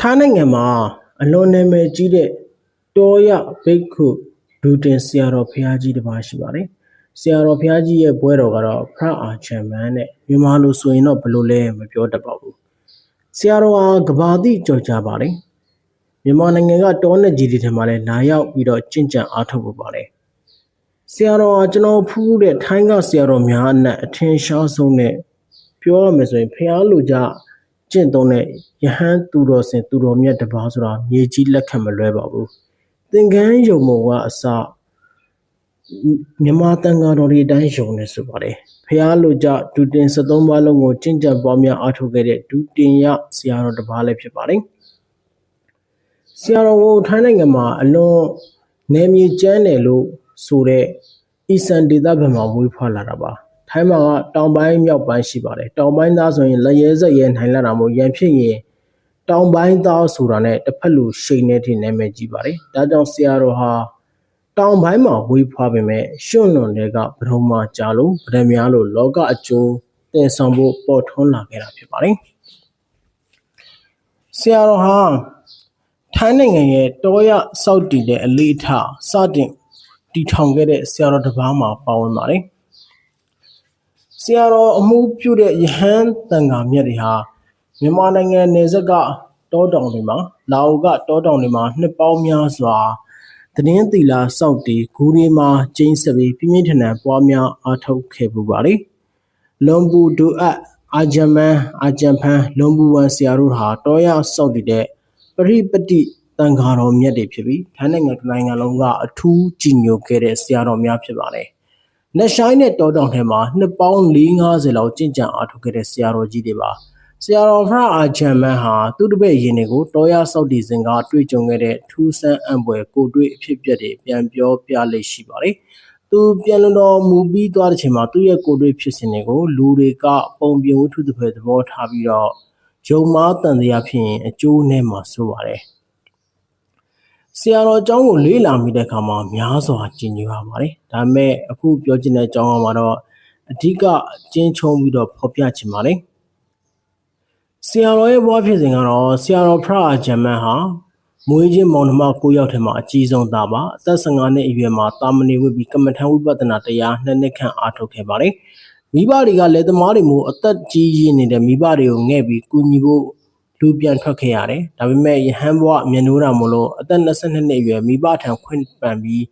ထိုင်းနိုင်ငံမှာအလွန်နာမည်ကြီးတဲ့တောရဘိက္ခုဒူတင်ဆရာတော်ဘုရားကြီးတစ်ပါးရှိပါတယ်။ဆရာတော်ဘုရားကြီးရဲ့ဘွဲတော်ကတော့ဖရအာချန်မန်နဲ့မြန်မာလိုဆိုရင်တော့ဘယ်လိုလဲမပြောတတ်ပါဘူး။ဆရာတော်ဟာကဘာတိကြော်ကြပါတယ်။မြန်မာနိုင်ငံကတောနဲ့ကြီးတွေထဲမှာလည်းလာရောက်ပြီးတော့ကျင့်ကြံအားထုတ်ဖို့ပါတယ်။ဆရာတော်ဟာကျွန်တော်ဖူးတဲ့ထိုင်းကဆရာတော်များအနက်အထင်ရှားဆုံးနဲ့ပြောရမယ်ဆိုရင်ဖះလူကြ ကျင့်သုံးတဲ့ယဟန်သူတော်စင်သူတော်မြတ်တစ်ပါးဆိုတာမြေကြီးလက်ခံမလွဲပါဘူးသင်္ကန်းယုံမောကအစမြမတန်ဃာတော်တွေအတိုင်းယုံနေဆိုပါတယ်ဖះလူကြဒုတင်73ပါးလုံးကိုကျင့်ကြံပွားများအားထုတ်ခဲ့တဲ့ဒုတင်ရဆရာတော်တစ်ပါးလည်းဖြစ်ပါတယ်ဆရာတော်ကိုထိုင်းနိုင်ငံမှာအလွန်နယ်မြေကျန်းတယ်လို့ဆိုတဲ့အီဆန်ဒေသဘက်မှာမွေးဖွားလာတာပါ ထိုင်းမှာကတောင်ပိုင်းမြောက်ပိုင်းရှိပါတယ်တောင်ပိုင်းသားဆိုရင်လက်ရဲစက်ရဲနိုင်လာတာမို့ရန်ဖြစ်ရင်တောင်ပိုင်းသားဆိုတာနဲ့တစ်ဖက်လူရှိန်နေတဲ့နာမည်ကြီးပါတယ်ဒါကြောင့်ဆရာတော်ဟာတောင်ပိုင်းမှာဝေးဖွားပေမဲ့ရွှွန့်လွန်တွေကဗရုံမာကြလို့ဗဒများလို့လောကအကျိုးတည်ဆောင်ဖို့ပေါ်ထွန်းလာခဲ့တာဖြစ်ပါတယ်ဆရာတော်ဟာထိုင်းနိုင်ငံရဲ့တောရစောက်တည်တဲ့အလေးထားစတင်တည်ထောင်ခဲ့တဲ့ဆရာတော်တစ်ပါးမှာပါဝင်ပါတယ် ဆရာတော်အမှုပြုတဲ့ယဟန်တန်ဃာမြတ်တွေဟာမြန်မာနိုင်ငံနယ်စပ်ကတောတောင်တွေမှာလာအိုကတောတောင်တွေမှာနှစ်ပေါင်းများစွာသတင်းသီလာစောက်တီဂူရီမှာကျင်းစပြီးပြင်းပြင်းထန်ထန်ပွားများအားထုတ်ခဲ့ပူပါလေလွန်ပူဒူအပ်အာဂျမန်အာဂျမ်ဖန်လွန်ပူဝန်ဆရာတို့ဟာတောရစောက်တည်တဲ့ပရိပတိတန်ဃာတော်မြတ်တွေဖြစ်ပြီးထိုင်းနိုင်ငံတစ်နိုင်ငံလုံးကအထူးကြည်ညိုခဲ့တဲ့ဆရာတော်များဖြစ်ပါတယ်။ လက်ရှိုင်းနဲ့တောတောင်ထဲမှာနှစ်ပေါင်း450လောက်ကျင့်ကြံအားထုတ်ခဲ့တဲ့ဆရာတော်ကြီးတွေပါ။ဆရာတော်ဖရအာချမ်မန်ဟာသူ့တပည့်ရင်တွေကိုတောရစောက်တည်စဉ်ကတွေ့ကြုံခဲ့တဲ့ထူးဆန်းအံ့ဖွယ်ကိုတွေ့အဖြစ်အပျက်တွေပြန်ပြောပြလိမ့်ရှိပါတယ်။သူပြန်လွန်တော်မူပြီးသွားတဲ့ချိန်မှာသူ့ရဲ့ကိုတွေ့ဖြစ်စဉ်တွေကိုလူတွေကပုံပြင်ဝတ္ထုတစ်ဖက်သဘောထားပြီးတော့ယုံမားတန်တရားဖြစ်ရင်အကျိုးနဲ့မှာဆိုပါတယ်။ ဆရာတော်အကြောင်းကိုလေးလာမိတဲ့အခါမှာများစွာကြည်ညိုရပါတယ်။ဒါပေမဲ့အခုပြောချင်တဲ့အကြောင်းအမှာတော့အဓိကအကျဉ်းချုံပြီးတော့ဖော်ပြချင်ပါတယ်။ဆရာတော်ရဲ့ဘဝဖြစ်စဉ်ကတော့ဆရာတော်ဖရအာဂျမန်ဟာမွေးချင်းမောင်နှမ၉ယောက်ထဲမှာအကြီးဆုံးသားပါအသက်15နှစ်အရွယ်မှာတာမဏေဝိပြီးကမ္မထံဝိပဿနာတရားနှစ်နှစ်ခန့်အားထုတ်ခဲ့ပါတယ်။မိဘတွေကလည်းသမားတွေမျိုးအသက်ကြီးရင်းနေတဲ့မိဘတွေကိုငဲ့ပြီးကူညီဖို့ လူပြန်ထွက်ခဲ့ရတယ်။ဒါပေမဲ့ယဟန်ဘဝမျက်နှိုးတာမို့လို့အသက်22နှစ်အရွယ်မိဘထံခွင့်ပန်ပြီး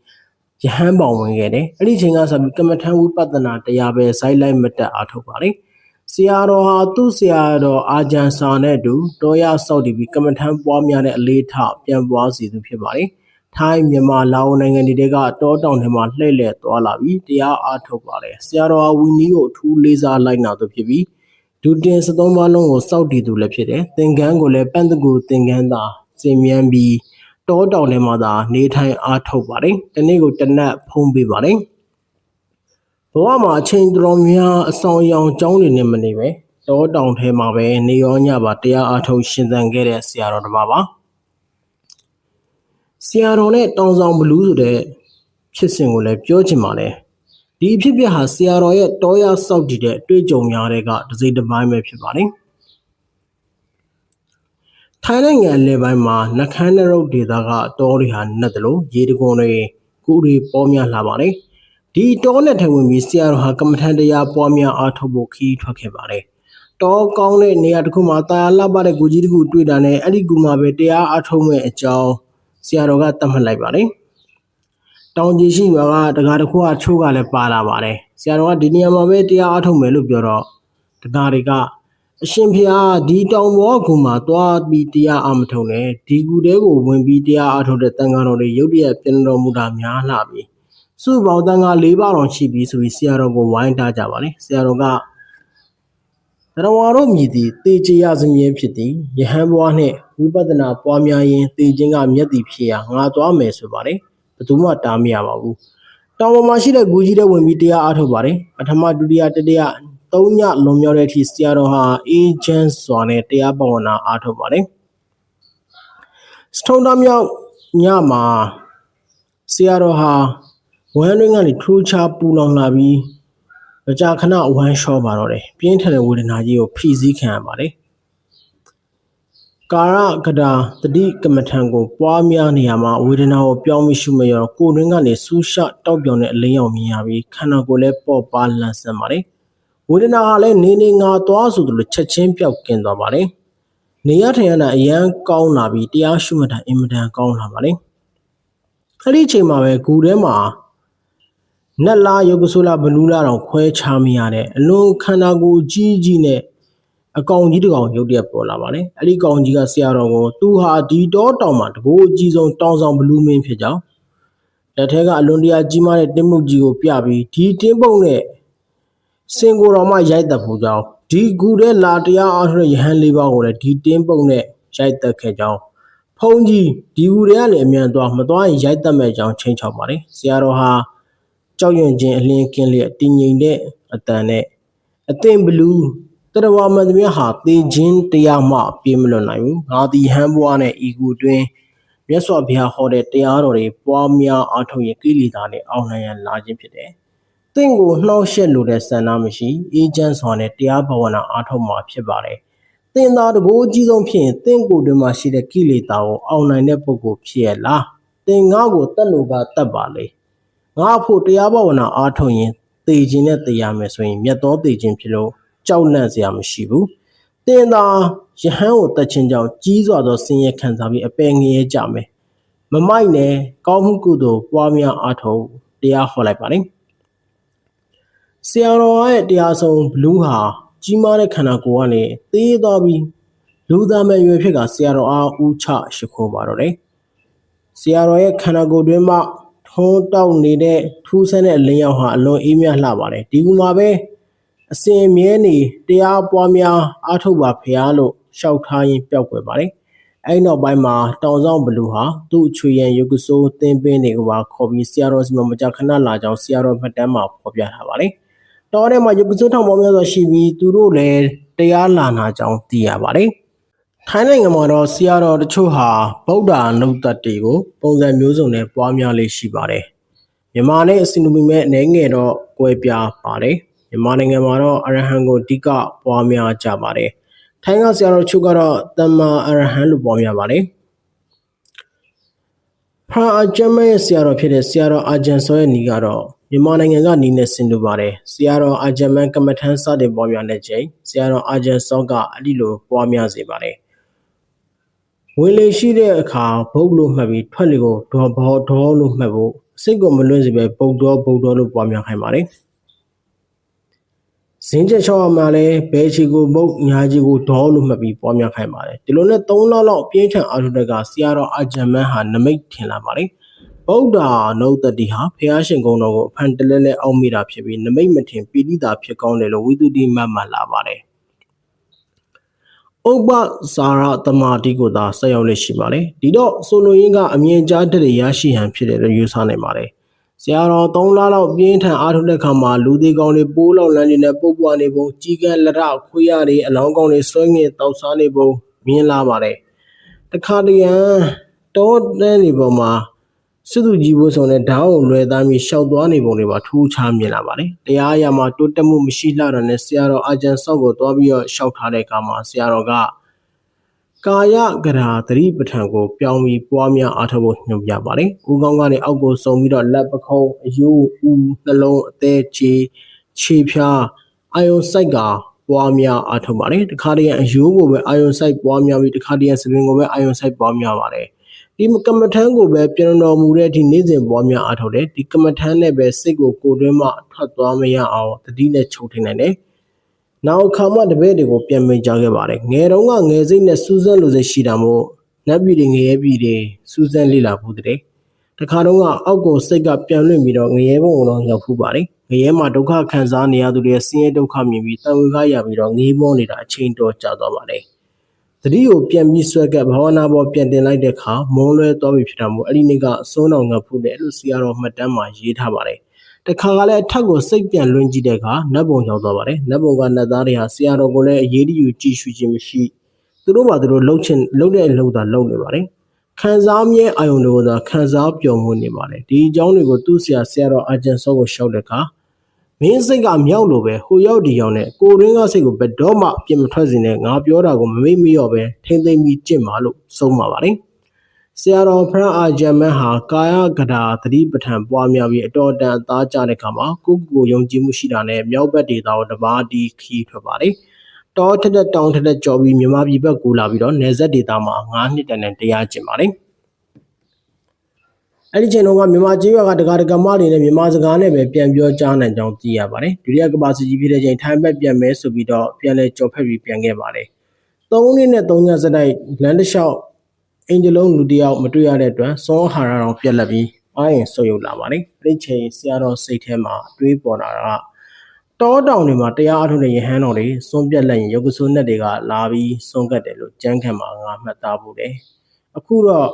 ယဟန်ပေါင်ဝင်ခဲ့တယ်။အဲ့ဒီချိန်ကစပြီးကမ္မထံဝိပဿနာတရားပဲဇိုင်းလိုက်မတက်အားထုတ်ပါလေ။ဆရာတော်ဟာသူ့ဆရာတော်အာဂျန်ဆာနဲ့အတူတောရဆောက်တည်ပြီးကမ္မထံပွားများတဲ့အလေးထားပြန်ပွားစီသူဖြစ်ပါလေ။ထိုင်းမြန်မာလာအိုနိုင်ငံတွေကတောတောင်ထဲမှာလှည့်လည်သွားလာပြီးတရားအားထုတ်ပါလေ။ဆရာတော်ဟာဝီနီကိုအထူးလေးစားလိုက်နာသူဖြစ်ပြီး ဒုတင်73ပါးလုံးကိုစောက်တည်သူလည်းဖြစ်တယ်။သင်္ကန်းကိုလည်းပန့်တကူသင်္ကန်းသာစင်မြန်းပြီးတောတောင်ထဲမှာသာနေထိုင်အားထုတ်ပါတယ်။တနေ့ကိုတနက်ဖုံးပေးပါတယ်။ဘဝမှာအချိန်တော်များအဆောင်အယောင်ကျောင်းတွေနဲ့မနေပဲတောတောင်ထဲမှာပဲနေရောညပါတရားအားထုတ်ရှင်သန်ခဲ့တဲ့ဆရာတော်တစ်ပါးပါ။ဆရာတော်နဲ့တောင်ဆောင်ဘလူးဆိုတဲ့ဖြစ်စဉ်ကိုလည်းပြောချင်ပါတယ်။ ဒီအဖြစ်အပျက်ဟာဆရာတော်ရဲ့တောရစောက်တည်တဲ့အတွေ့အကြုံများတဲ့ကတစ်စိတ်တစ်ပိုင်းပဲဖြစ်ပါတယ်။ထိုင်းနိုင်ငံအလယ်ပိုင်းမှာနခန်းနရုပ်ဒေသကတောတွေဟာနှက်တယ်လို့ရေတကွန်တွေကိုတွေပေါ်များလာပါတယ်။ဒီတောနဲ့ထဝင်ပြီးဆရာတော်ဟာကမ္မထန်တရားပွားများအားထုတ်ဖို့ခီးထွက်ခဲ့ပါတယ်။တောကောင်းတဲ့နေရာတစ်ခုမှာတာယာလှပတဲ့ကိုကြီးတစ်ခုတွေ့တာနဲ့အဲ့ဒီကူမှာပဲတရားအားထုတ်မဲ့အကြောင်းဆရာတော်ကသတ်မှတ်လိုက်ပါတယ်။ တောင်ကြီးရှိရွာကတကားတစ်ခုကချိုးကလည်းပါလာပါတယ်ဆရာတော်ကဒီနေရာမှာပဲတရားအားထုတ်မယ်လို့ပြောတော့တကားတွေကအရှင်ဖျားဒီတောင်ပေါ်ကူမှာသွားပြီးတရားအားမထုတ်နဲ့ဒီကူတဲကိုဝင်ပြီးတရားအားထုတ်တဲ့တန်ခါတော်တွေရုတ်တရက်ပြင်တော်မူတာများလာပြီစုပေါင်းတန်ခါ၄ပါးတော်ရှိပြီဆိုပြီးဆရာတော်ကိုဝိုင်းထားကြပါလေဆရာတော်ကတရဝါတို့မြည်သည်တေချရစမြဲဖြစ်သည်ယဟန်ဘွားနှင့်ဝိပဿနာပွားများရင်တေခြင်းကမျက်တည်ဖြစ်ရာငါသွားမယ်ဆိုပါတ ယ်ယ်သူမှတားမရပါဘူးတောင်ပေါ်မှာရှိတဲ့ဂူကြီးတဲ့ဝင်ပြီးတရားအားထုတ်ပါတယ်ပထမဒုတိယတတိယသုံးညလွန်မြောက်တဲ့အထိဆရာတော်ဟာအေဂျင့်စွာနဲ့တရားပဝနာအားထုတ်ပါတယ်စထုံးတမြောက်ညမှာဆရာတော်ဟာဝမ်းတွင်းကနေထူးခြားပူလောင်လာပြီးမကြာခဏဝမ်းလျှောပါတော့တယ်ပြင်းထန်တဲ့ဝေဒနာကြီးကိုဖိစီးခံရပါတယ် ကကာရကတာတတိကမ္မထံကိုပွားများနေရမှာဝေဒနာကိုပြောင်းပြီးရှုမရောကိုယ်တွင်းကနေဆူးရှတောက်ပြောင်တဲ့အလင်းရောင်မြင်ရပြီးခန္ဓာကိုယ်လည်းပေါ့ပါလန့်ဆန်းပါတယ်ဝေဒနာကလည်းနေနေငါသွားဆိုသလိုချက်ချင်းပြောက်ကင်းသွားပါတယ်နေရထိုင်ရတာအရန်ကောင်းလာပြီးတရားရှုမှတ်တာအင်မတန်ကောင်းလာပါတယ်အဲ့ဒီအချိန်မှာပဲဂူထဲမှာနတ်လားယုတ်ကဆိုလာဘလူးလာတောင်ခွဲခြားမရတဲ့အလွန်ခန္ဓာကိုယ်ကြီးကြီးနဲ့ အကောင်ကြီးတစ်ကောင်ရုပ်တရက်ပေါ်လာပါတယ်အဲ့ဒီကောင်ကြီးကဆရာတော်ကိုသူဟာဒီတော့တောင်မှာတကိုးအကြီးဆုံးတောင်ဆောင်ဘလူးမင်းဖြစ်ကြောင်းလက်ထက်ကအလွန်တရာကြီးမားတဲ့တင်းမှုကြီးကိုပြပြီးဒီတင်းပုံနဲ့စင်ကိုတော်မှရိုက်တက်ဖို့ကြောင်းဒီဂူထဲလာတရားအားထုတ်တဲ့ယဟန်လေးပါးကိုလည်းဒီတင်းပုံနဲ့ရိုက်တက်ခဲ့ကြောင်းဖုန်ကြီးဒီဂူထဲကနေအမြန်သွားမသွားရင်ရိုက်တက်မဲ့ကြောင်းချိန်ချောက်ပါတယ်ဆရာတော်ဟာကြောက်ရွံ့ခြင်းအလင်းကင်းလျက်တည်ငြိမ်တဲ့အတန်နဲ့အသင်ဘလူး တရဝမန်သမီးဟာသေခြင်းတရားမှပြေးမလွတ်နိုင်ဘူးငါသည်ဟန်ဘွားနဲ့ဤကူတွင်မြတ်စွာဘုရားဟောတဲ့တရားတော်တွေပွားများအားထုတ်ရင်ကိလေသာနဲ့အောင်နိုင်ရန်လာခြင်းဖြစ်တယ်။တင့်ကိုနှောက်ယှက်လိုတဲ့ဆန္ဒမရှိအေဂျင့်စွာနဲ့တရားဘဝနာအားထုတ်မှာဖြစ်ပါတယ်။တင်သာတကိုးအကြီးဆုံးဖြစ်ရင်တင့်ကိုယ်တွင်မှရှိတဲ့ကိလေသာကိုအောင်နိုင်တဲ့ပုဂ္ဂိုလ်ဖြစ်ရလား။တင်ငါ့ကိုတတ်လို့ကတတ်ပါလေ။ငါဖို့တရားဘဝနာအားထုတ်ရင်သေခြင်းနဲ့တရားမယ်ဆိုရင်မြတ်သောသေခြင်းဖြစ်လို့ ကြောက်လန့်စရာမရှိဘူး။တင်သာယဟန်ကိုတတ်ခြင်းကြောင့်ကြီးစွာသောဆင်းရဲခံစားပြီးအပယ်ငရဲကြမယ်။မမိုက်နဲ့ကောင်းမှုကုသိုလ်ပွားများအားထုတ်တရားဟောလိုက်ပါလိမ့်။ဆရာတော်ရဲ့တရားဆုံးဘလူးဟာကြီးမားတဲ့ခန္ဓာကိုယ်ကနေသေးသွားပြီးလူသားမဲ့ရွယ်ဖြစ်ကဆရာတော်အားဦးချရှိခိုးပါတော့တယ်။ဆရာတော်ရဲ့ခန္ဓာကိုယ်တွင်မှထုံးတောက်နေတဲ့ထူးဆန်းတဲ့အလင်းရောင်ဟာအလွန်အေးမြလှပါတယ်။ဒီကူမှာပဲ အစဉ်မြဲနေတရားပွားများအားထုတ်ပါဖရားလို့ရှောက်ထားရင်ပျောက်ွယ်ပါတယ်။အဲဒီနောက်ပိုင်းမှာတောင်ဆောင်ဘလူးဟာသူ့အချွေရန်ယုတ်ကဆိုးသင်ပင်းတွေကိုပါခေါ်ပြီးဆရာတော်စီမမကြခဏလာကြောင်းဆရာတော်မှတ်တမ်းမှာဖော်ပြထားပါတယ်။တော်ထဲမှာယုတ်ကဆိုးထောင်ပေါင်းများစွာရှိပြီးသူတို့လည်းတရားလာနာကြောင်းသိရပါတယ်။ထိုင်းနိုင်ငံမှာတော့ဆရာတော်တချို့ဟာဗုဒ္ဓနုတ်တတေကိုပုံစံမျိုးစုံနဲ့ပွားများလေးရှိပါတယ်။မြန်မာနဲ့အစင်တူပီမဲ့အနေငယ်တော့ကွဲပြားပါတယ်။ မြန်မာနိုင်ငံမှာတော့အရဟံကိုအဓိကပွားများကြပါတယ်။ထိုင်းကဆရာတော်ချုပ်ကတော့တမ္မာအရဟံလို့ပွားများပါတယ်။ဖာအကျမ်းရဲ့ဆရာတော်ဖြစ်တဲ့ဆရာတော်အာဂျန်စောရဲ့ညီကတော့မြန်မာနိုင်ငံကညီနဲ့ဆင်တူပါတယ်။ဆရာတော်အာဂျန်မန်ကမ္မထမ်းစတင်ပွားများတဲ့ချိန်ဆရာတော်အာဂျန်စောကအလိလိုပွားများစေပါတယ်။ဝင်လေရှိတဲ့အခါဘုတ်လို့မှတ်ပြီးထွက်လေကိုဒေါ်ဘောဒေါ်လို့မှတ်ဖို့စိတ်ကိုမလွင့်စေပဲပုတ်တော်ပုတ်တော်လို့ပွားများခိုင်းပါတယ်။ ဇင်းချက်ချောင်းမှာလည်းဘဲချီကိုမုတ်ညာချီကိုဒေါလို့မှတ်ပြီးပွားများခိုင်းပါတယ်ဒီလိုနဲ့3လလောက်ပြင်းထန်အာထုတက်ကဆရာတော်အာဂျမန်ဟာနမိတ်ထင်လာပါတယ်ဗုဒ္ဓနုတ္တိဟာဖះရှင်ကုံတော်ကိုအဖန်တလဲလဲအောက်မိတာဖြစ်ပြီးနမိတ်မထင်ပိဋိတာဖြစ်ကောင်းတယ်လို့ဝိသုဒ္ဓိမတ်မှလာပါတယ်ဥပ္ပဇာရတမာတိကိုသာဆက်ရောက်လက်ရှိပါတယ်ဒီတော့ဆိုလိုရင်းကအမြင်ကြားတဲ့ရရှိဟန်ဖြစ်တယ်လို့ယူဆနိုင်ပါတယ် ဆရာတော်၃လလောက်ပြင်းထန်အားထုတ်တဲ့ခါမှာလူသေးကောင်းတွေပိုးလောက်လန်းနေနဲ့ပုတ်ပွားနေပုံကြီးကန်းလက်ရခွေးရတွေအလောင်းကောင်းတွေဆွဲငင်တောက်စားနေပုံမြင်လာပါတယ်တခါတရံတောတဲနေပုံမှာစစ်သူကြီးဘိုးဆောင်တဲ့ဓာတ်ကိုလွယ်သားပြီးရှောက်သွားနေပုံတွေပါထူးခြားမြင်လာပါတယ်တရားရမှာတိုးတက်မှုမရှိလှတာနဲ့ဆရာတော်အာဂျန်ဆော့ကိုသွားပြီးတော့ရှောက်ထားတဲ့အခါမှာဆရာတော်က ကာယကရာသတိပဋ္ဌာန်ကိုပြောင်းပြီးပွားများအားထုတ်ဖို့ညွှန်ပြပါတယ်။ဦးကောင်းကနေအောက်ကိုစုံပြီးတော့လက်ပခုံးအယိုးဦးနှလုံးအသေးချေခြေဖြားအာယုံစိုက်ကပွားများအားထုတ်ပါတယ်။တခါတည်းအယိုးကိုပဲအာယုံစိုက်ပွားများပြီးတခါတည်းစပင်ကိုပဲအာယုံစိုက်ပွားများပါတယ်။ဒီကမ္မထမ်းကိုပဲပြန်တော်မူတဲ့အထိနေ့စဉ်ပွားများအားထုတ်တယ်။ဒီကမ္မထမ်းနဲ့ပဲစိတ်ကိုကိုယ်တွင်းမှထွက်သွားမရအောင်တတိနဲ့ချုပ်ထိန်နိုင်တယ်။ နောက်ခါမှတပည့်တွေကိုပြန်မိန်ကြခဲ့ပါတယ်ငယ်တုန်းကငယ်စိတ်နဲ့စူးစမ်းလို့စိတ်ရှိတာမို့နတ်ပြည်တွေငရဲပြည်တွေစူးစမ်းလေ့လာဖို့တဲ့တခါတော့ကအောက်ကိုစိတ်ကပြန်လွင့်ပြီးတော့ငရဲဘုံတော့ရောက်ဖူးပါတယ်ငရဲမှာဒုက္ခခံစားနေရသူတွေဆင်းရဲဒုက္ခမြင်ပြီးတန်ဝေခရပြီးတော့ငေးမောနေတာအချိန်တော်ကြာသွားပါတယ်တတိကိုပြန်ပြီးဆွဲကပ်ဘာဝနာပေါ်ပြန်တင်လိုက်တဲ့အခါမုံလွဲသွားပြီဖြစ်တာမို့အဲ့ဒီနေ့ကအစိုးတော်ငတ်ဖူးတယ်လို့ဆရာတော်မှတ်တမ်းမှာရေးထားပါတယ် တခါကလည်းအထက်ကိုစိတ်ပြန်လွင်ကြည့်တဲ့အခါနတ်ဘုံရောက်သွားပါတယ်နတ်ဘုံကနတ်သားတွေဟာဆရာတော်ကိုလည်းအရေးတယူကြည်ရှုခြင်းမရှိသူတို့ဘာသူတို့လှုပ်ချင်လှုပ်တဲ့အလုပ်သာလုပ်နေပါတယ်ခံစားမြဲအာယုံတွေကိုသာခံစားပျော်မွေ့နေပါတယ်ဒီအကြောင်းတွေကိုသူ့ဆရာဆရာတော်အာဂျန်ဆောကိုရှောက်တဲ့အခါမင်းစိတ်ကမြောက်လို့ပဲဟိုရောက်ဒီရောက်နဲ့ကိုရင်းကစိတ်ကိုဘယ်တော့မှပြင်မထွက်စေနဲ့ငါပြောတာကိုမမေ့မလျော့ပဲထိမ့်သိမ့်ပြီးကြင့်ပါလို့ဆုံးပါပါတယ် ဆရာတော်ဖရန့်အာဂျမန်ဟာကာယကတာသတိပဋ္ဌာန်ပွားများပြီးအတော်တန်အသားကျတဲ့ခါမှာကိုယ့်ကိုယ်ယုံကြည်မှုရှိတာနဲ့မြောက်ဘက်ဒေသကိုတပါးတီခီးထွက်ပါတယ်တောထက်တဲ့တောင်ထက်တဲ့ကြော်ပြီးမြန်မာပြည်ဘက်ကူလာပြီးတော့နေဆက်ဒေသမှာ9နှစ်တန်နဲ့တရားကျင့်ပါတယ်အဲ့ဒီချိန်တော့ကမြန်မာကျေးရွာကတက္ကရာကမတွေနဲ့မြန်မာစကားနဲ့ပဲပြန်ပြောကြားနိုင်ကြောင်းသိရပါတယ်ဒုတိယကမ္ဘာစစ်ကြီးဖြစ်တဲ့ချိန်ထိုင်းဘက်ပြန်မဲဆိုပြီးတော့ပြန်လဲကြော်ဖက်ပြီးပြန်ခဲ့ပါတယ်၃နှစ်နဲ့၃ညစတိုက်လမ်းတစ်လျှောက် အင်ဂျလုံးလူတစ်ယောက်မတွေ့ရတဲ့အတွက်စောဟာရတော်ပြက်လက်ပြီးအားရင်ဆုပ်ယုပ်လာပါတယ်အဲ့ဒီချိန်ဆရာတော်စိတ်ထဲမှာအတွေးပေါ်လာတာကတောတောင်တွေမှာတရားအထုတ်တဲ့ယဟန်တော်တွေစွန့်ပြက်လိုက်ရင်ရုပ်ကဆိုးနဲ့တွေကလာပြီးစွန့်ကတ်တယ်လို့ကြမ်းခံမှာငါမှတ်သားဖို့တယ်အခုတော့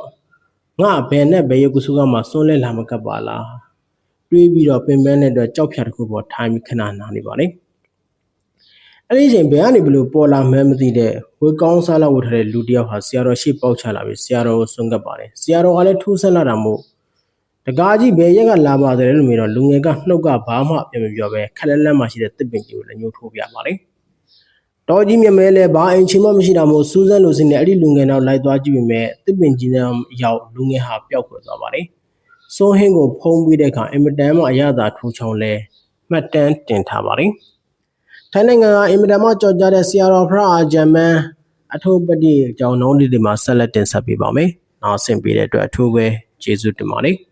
ငါဘယ်နဲ့ဘယ်ရုပ်ကဆိုးကမှစွန့်လဲလာမကပ်ပါလားတွေးပြီးတော့ပင်ပန်းတဲ့အတွက်ကြောက်ဖြာတစ်ခုပေါ်ထိုင်ပြီးခဏနာနေပါလေ အဲ့ဒီချိန်ဘယ်ကနေဘလို့ပေါ်လာမှန်းမသိတဲ့ဝေကောင်းစားလောက်ဝတ်ထားတဲ့လူတစ်ယောက်ဟာဆရာတော်ရှေ့ပေါက်ချလာပြီးဆရာတော်ကိုစွန့်ကပ်ပါတယ်ဆရာတော်ကလည်းထူးဆန်းလာတာမို့တကားကြီးဘယ်ရက်ကလာပါတယ်လို့မြင်တော့လူငယ်ကနှုတ်ကဘာမှပြန်မပြောပဲခက်လက်လက်မှရှိတဲ့တစ်ပင်ကြီးကိုလည်းညှို့ထိုးပြပါလေ။တော်ကြီးမြမဲလဲဘာအင်ချင်မှမရှိတာမို့စူးစမ်းလို့စင်းနဲ့အဲ့ဒီလူငယ်နောက်လိုက်သွားကြည့်ပေမဲ့တစ်ပင်ကြီးနဲ့ရောက်လူငယ်ဟာပျောက်ကွယ်သွားပါလေ။စိုးဟင်းကိုဖုံးပြီးတဲ့အခါအင်မတန်မှအရသာထူချောင်းလဲမှတ်တမ်းတင်ထားပါလေ။ ထိုင်းနိုင်ငံကအင်မတန်မှကြော်ကြားတဲ့ဆီယာရောဖရာအာဂျမန်အထုပ်ပတိအကြောင်းနှုံးလေးတွေမှာဆက်လက်တင်ဆက်ပေးပါမယ်။နောက်ဆင်ပေးတဲ့အတွက်အထူးပဲကျေးဇူးတင်ပါတယ်။